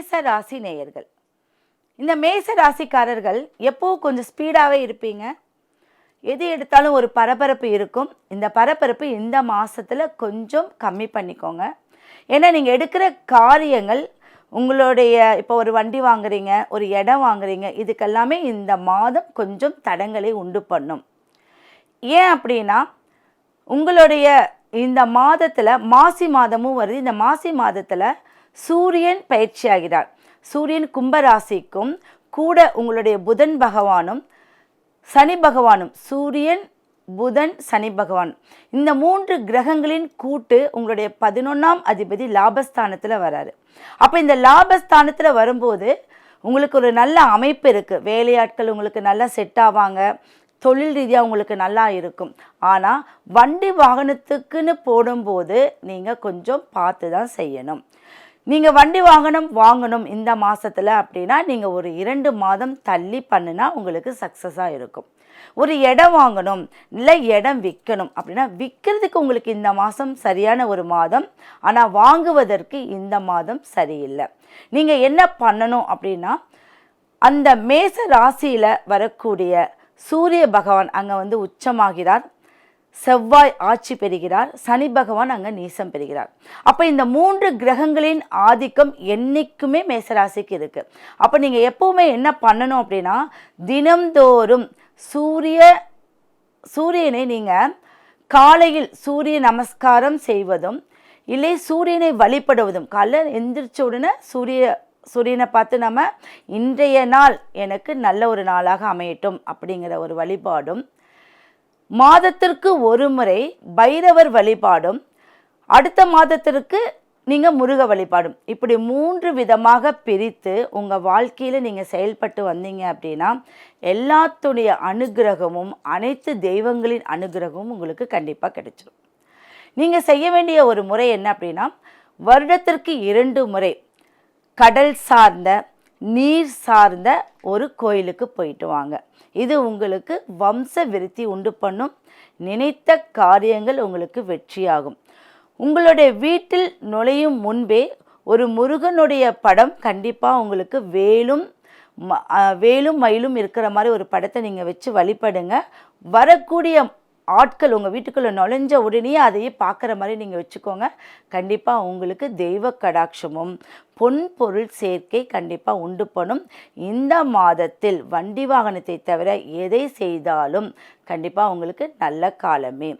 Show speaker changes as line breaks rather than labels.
மேச ராசி நேயர்கள். இந்த மேச ராசிக்காரர்கள் எப்போ கொஞ்சம் ஸ்பீடாகவே இருப்பீங்க? எது எடுத்தாலும் ஒரு பரபரப்பு இருக்கும். இந்த பரபரப்பு இந்த மாதத்தில் கொஞ்சம் கம்மி பண்ணிக்கோங்க. ஏன்னா நீங்கள் எடுக்கிற காரியங்கள் உங்களுடைய இப்போ ஒரு வண்டி வாங்குறீங்க ஒரு இடம் வாங்குறீங்க இதுக்கெல்லாமே இந்த மாதம் கொஞ்சம் தடங்களை உண்டு பண்ணும். ஏன் அப்படின்னா உங்களுடைய இந்த மாதத்தில் மாசி மாதமும் வருது. இந்த மாசி மாதத்தில் சூரியன் பயிற்சியாகிறார். சூரியன் கும்பராசிக்கும் கூட உங்களுடைய புதன் பகவானும் சனி பகவானும் சூரியன் புதன் சனி பகவான். இந்த மூன்று கிரகங்களின் கூட்டு உங்களுடைய பதினொன்றாம் அதிபதி லாபஸ்தானத்தில் வராரு. அப்போ இந்த லாபஸ்தானத்தில் வரும்போது உங்களுக்கு ஒரு நல்ல அமைப்பு இருக்குது வேலையாட்கள் உங்களுக்கு நல்லா செட் ஆவாங்க. தொழில் ரீதியாக உங்களுக்கு நல்லா இருக்கும். ஆனால் வண்டி வாகனத்துக்குன்னு போடும்போது நீங்கள் கொஞ்சம் பார்த்து தான் செய்யணும். நீங்கள் வண்டி வாகனம் வாங்கணும் இந்த மாதத்தில் அப்படின்னா நீங்கள் ஒரு இரண்டு மாதம் தள்ளி பண்ணுனா உங்களுக்கு சக்ஸஸாக இருக்கும். ஒரு இடம் வாங்கணும் இல்லை இடம் விற்கணும் அப்படின்னா விற்கிறதுக்கு உங்களுக்கு இந்த மாதம் சரியான ஒரு மாதம் ஆனால் வாங்குவதற்கு இந்த மாதம் சரியில்லை. நீங்கள் என்ன பண்ணணும் அப்படின்னா அந்த மேச ராசியில் வரக்கூடிய சூரிய பகவான் அங்கே வந்து உச்சமாகிறார். செவ்வாய் ஆட்சி பெறுகிறார் சனி பகவான் அங்கே நீசம் பெறுகிறார். அப்போ இந்த மூன்று கிரகங்களின் ஆதிக்கம் என்றைக்குமே மேசராசிக்கு இருக்குது அப்போ நீங்கள் எப்போவுமே என்ன பண்ணணும் அப்படின்னா தினம்தோறும் சூரிய சூரியனை நீங்கள் காலையில் சூரிய நமஸ்காரம் செய்வதும் இல்லை சூரியனை வழிபடுவதும் காலைல எந்திரிச்ச உடனே சூரிய சூரியனை பார்த்து நம்ம இன்றைய நாள் எனக்கு நல்ல ஒரு நாளாக அமையட்டும் அப்படிங்கிற ஒரு வழிபாடும் மாதத்திற்கு ஒரு முறை பைரவர் வழிபாடும் அடுத்த மாதத்திற்கு நீங்கள் முருக வழிபாடும். இப்படி மூன்று விதமாக பிரித்து உங்கள் வாழ்க்கையில் நீங்கள் செயல்பட்டு வந்தீங்க அப்படின்னா எல்லாத்துடைய அனுகிரகமும் அனைத்து தெய்வங்களின் அனுகிரகமும் உங்களுக்கு கண்டிப்பாக கிடைச்சிடும் நீங்கள் செய்ய வேண்டிய ஒரு முறை என்ன அப்படின்னா வருடத்திற்கு இரண்டு முறை கடல் சார்ந்த நீர் சார்ந்த ஒரு கோயிலுக்கு போயிட்டு வாங்க. இது உங்களுக்கு வம்ச விருத்தி உண்டு பண்ணும். நினைத்த காரியங்கள் உங்களுக்கு வெற்றியாகும். உங்களுடைய வீட்டில் நுழையும் முன்பே ஒரு முருகனுடைய படம் கண்டிப்பாக உங்களுக்கு வேலும் ம- வேலும் மயிலும் இருக்கிற மாதிரி ஒரு படத்தை நீங்கள் வச்சு வழிபடுங்க. வரக்கூடிய ஆட்கள் உங்கள் வீட்டுக்குள்ளே நுழைஞ்ச உடனே அதையே பார்க்குற மாதிரி நீங்கள் வச்சுக்கோங்க. கண்டிப்பாக உங்களுக்கு தெய்வ கடாட்சமும் பொன் பொருள் சேர்க்கை கண்டிப்பாக உண்டு பண்ணும். இந்த மாதத்தில் வண்டி வாகனத்தை தவிர எதை செய்தாலும் கண்டிப்பாக உங்களுக்கு நல்ல காலமே.